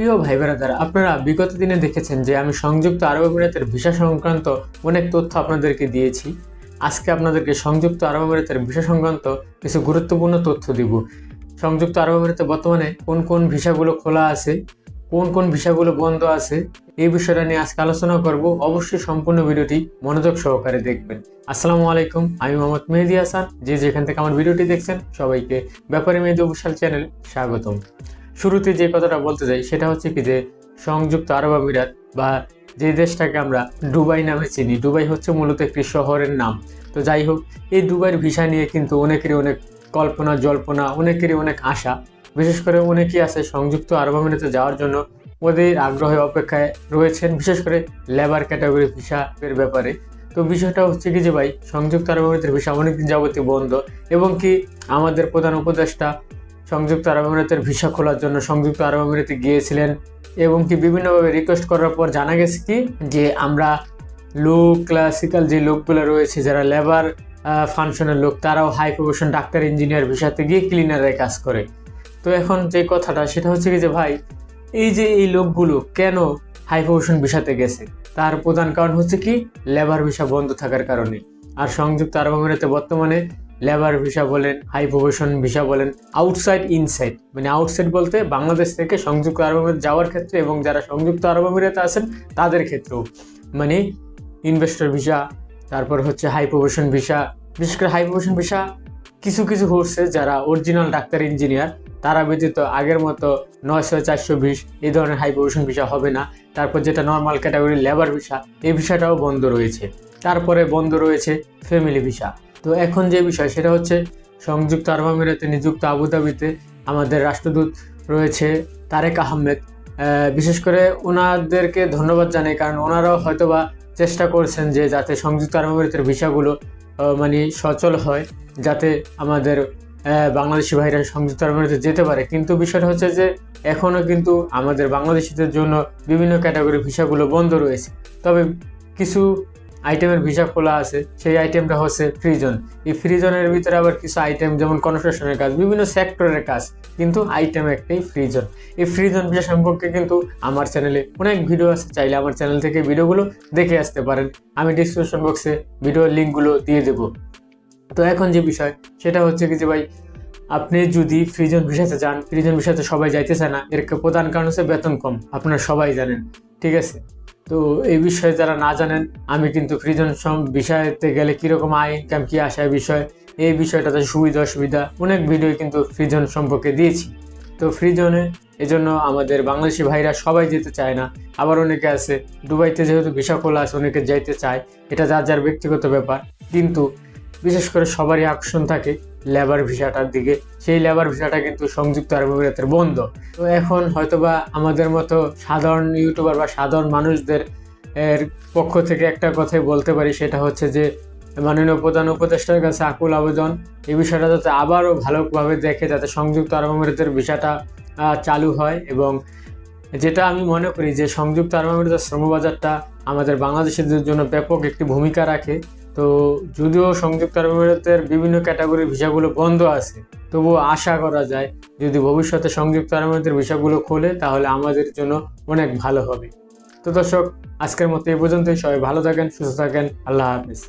প্রিয় ভাই বোনেরা আপনারা বিগত দিনে দেখেছেন যে আমি সংযুক্ত আরব আমিরাতের ভিসা সংক্রান্ত অনেক তথ্য আপনাদেরকে দিয়েছি, আজকে আপনাদেরকে সংযুক্ত আরব আমিরাতের ভিসা সংক্রান্ত কিছু গুরুত্বপূর্ণ তথ্য দিব। সংযুক্ত আরব আমিরাতে বর্তমানে কোন কোন ভিসাগুলো খোলা আছে, কোন কোন ভিসাগুলো বন্ধ আছে, এই বিষয়টা নিয়ে আজকে আলোচনা করব। অবশ্যই সম্পূর্ণ ভিডিওটি মনোযোগ সহকারে দেখবেন। আসসালামু আলাইকুম, আমি মোহাম্মদ মেহেদি হাসান। যে যেখান থেকে আমার ভিডিওটি দেখছেন, সবাইকে ব্যাপারে মেহেদি অফিসিয়াল চ্যানেল স্বাগতম। শুরুতে যে কথাটা বলতে চাই, সেটা হচ্ছে কি যে সংযুক্ত আরব আমিরাত বা যে দেশটাকে আমরা দুবাই নামে চিনি, দুবাই হচ্ছে মূলত একটি শহরের নাম। তো যাই হোক, এই দুবাইয়ের ভিসা নিয়ে কিন্তু অনেকেরই অনেক কল্পনা, জল্পনা, অনেকেরই অনেক আশা। বিশেষ করে অনেকেই আছে সংযুক্ত আরব আমিরাতে যাওয়ার জন্য ওদের আগ্রহে, অপেক্ষায় রয়েছেন, বিশেষ করে লেবার ক্যাটাগরি ভিসা এর ব্যাপারে। তো বিষয়টা হচ্ছে কি যে ভাই, সংযুক্ত আরব আমিরাতের ভিসা অনেকদিন যাবতীয় বন্ধ এবং কি আমাদের প্রধান উপদেষ্টা সংযুক্ত আরব আমিরাতের ভিসা খোলার জন্য সংযুক্ত আরব আমিরাতে গিয়েছিলেন এবং কি বিভিন্নভাবে রিকোয়েস্ট করার পর জানা গেছে কি? যে আমরা লো ক্লাসিক্যাল যে লোকগুলো রয়েছে, যারা লেবার ফাংশনের লোক, তারাও হাই প্রফেশন ডাক্তার ইঞ্জিনিয়ার ভিসাতে গিয়ে ক্লিনারের কাজ করে। তো এখন যে কথাটা, সেটা হচ্ছে কি যে ভাই, এই যে এই লোকগুলো কেন হাই প্রফেশন ভিসাতে গেছে? তার প্রধান কারণ হচ্ছে কি লেবার ভিসা বন্ধ থাকার কারণে। আর সংযুক্ত আরব আমিরাতে বর্তমানে লেবার ভিসা বলেন হাই প্রফেশন ভিসা বলেন আউটসাইড ইনসাইড মানে আউটসাইড বলতে বাংলাদেশ থেকে সংযুক্ত আরব আমিরাত যাওয়ার ক্ষেত্রে এবং যারা সংযুক্ত আরব আমিরাতে আছেন, তাদের ক্ষেত্রেও। মানে ইনভেস্টর ভিসা তারপর হচ্ছে হাই প্রফেশন ভিসা বিশেষ করে হাই প্রফেশন ভিসা কিছু কিছু হচ্ছে যারা অরিজিনাল ডাক্তার ইঞ্জিনিয়ার তারা ব্যতীত আগের মতো নয়শো চারশো বিশ এই ধরনের হাই প্রফেশন ভিসা হবে না। তারপর যেটা নর্মাল ক্যাটাগরি লেবার ভিসা এই ভিসাটাও বন্ধ রয়েছে। তারপরে বন্ধ রয়েছে ফ্যামিলি ভিসা তো এখন যে বিষয়, সেটা হচ্ছে সংযুক্ত আরব আমিরাতে নিযুক্ত আবুধাবিতে আমাদের রাষ্ট্রদূত রয়েছে তারেক আহমেদ। বিশেষ করে ওনাদেরকে ধন্যবাদ জানাই, কারণ ওনারাও হয়তোবা চেষ্টা করছেন যে যাতে সংযুক্ত আরব আমিরাতের ভিসাগুলো মানে সচল হয়, যাতে আমাদের বাংলাদেশি ভাইরা সংযুক্ত আরব আমিরাতে যেতে পারে। কিন্তু বিষয়টা হচ্ছে যে এখনও কিন্তু আমাদের বাংলাদেশিদের জন্য বিভিন্ন ক্যাটাগরি ভিসাগুলো বন্ধ রয়েছে। তবে কিছু আইটেমের ভিসা খোলা আছে, সেই আইটেমটা হচ্ছে ফ্রিজন এই ফ্রিজনের ভিতরে আবার কিছু আইটেম যেমন কনস্ট্রাকশনের কাজ, বিভিন্ন সেক্টরের কাজ, কিন্তু আইটেম একটাই ফ্রিজন এই ফ্রিজন ভিসা সম্পর্কে কিন্তু আমার চ্যানেলে অনেক ভিডিও আছে, চাইলে আমার চ্যানেল থেকে ভিডিওগুলো দেখে আসতে পারেন। আমি ডিসক্রিপশন বক্সে ভিডিওর লিঙ্কগুলো দিয়ে দেবো। তো এখন যে বিষয়, সেটা হচ্ছে কি যে ভাই, আপনি যদি ফ্রিজন ভিসাতে যান ফ্রিজন ভিসাতে সবাই যাইতে চায় না, এর প্রধান কারণ হচ্ছে বেতন কম, আপনারা সবাই জানেন, ঠিক আছে? তো এই বিষয়ে যারা না জানেন, আমি কিন্তু ফ্রিজন বিষয়তে গেলে কীরকম আয় ইনকাম কী আসে বিষয়, এই বিষয়টাতে সুবিধা অসুবিধা, অনেক ভিডিও কিন্তু ফ্রিজন সম্পর্কে দিয়েছি। তো ফ্রিজনে এজন্য আমাদের বাংলাদেশি ভাইরা সবাই যেতে চায় না, আবার অনেকে আছে, দুবাইতে যেহেতু ভিসা খোলা আছে, অনেকে যাইতে চায়, এটা যার যার ব্যক্তিগত ব্যাপার, কিন্তু বিশেষ করে সবারই আকর্ষণ থাকে লেবার ভিসাটার দিকে। সেই লেবার ভিসাটা কিন্তু সংযুক্ত আরব আমিরাতের বন্ধ। তো এখন হয়তোবা আমাদের মতো সাধারণ ইউটিউবার বা সাধারণ মানুষদের এর পক্ষ থেকে একটা কথাই বলতে পারি, সেটা হচ্ছে যে, মাননীয় প্রধান উপদেষ্টার কাছে আকুল আবেদন। এই বিষয়টা যাতে আবারও ভালোভাবে দেখে যাতে সংযুক্ত আরব আমিরাতের ভিসাটা চালু হয় এবং যেটা আমি মনে করি যে, সংযুক্ত আরব আমিরাতের শ্রমবাজারটা আমাদের বাংলাদেশিদের জন্য ব্যাপক একটি ভূমিকা রাখে। তো যদিও সংযুক্ত আরব আমিরাতের বিভিন্ন ক্যাটাগরি ভিসাগুলো বন্ধ আছে তবু আশা করা যায় যদি ভবিষ্যতে সংযুক্ত আরব আমিরাতের ভিসাগুলো খোলে, তাহলে আমাদের জন্য অনেক ভালো হবে। তো দর্শক, আজকের মতো এই পর্যন্তই। সবাই ভালো থাকেন, সুস্থ থাকেন। আল্লাহ হাফিজ।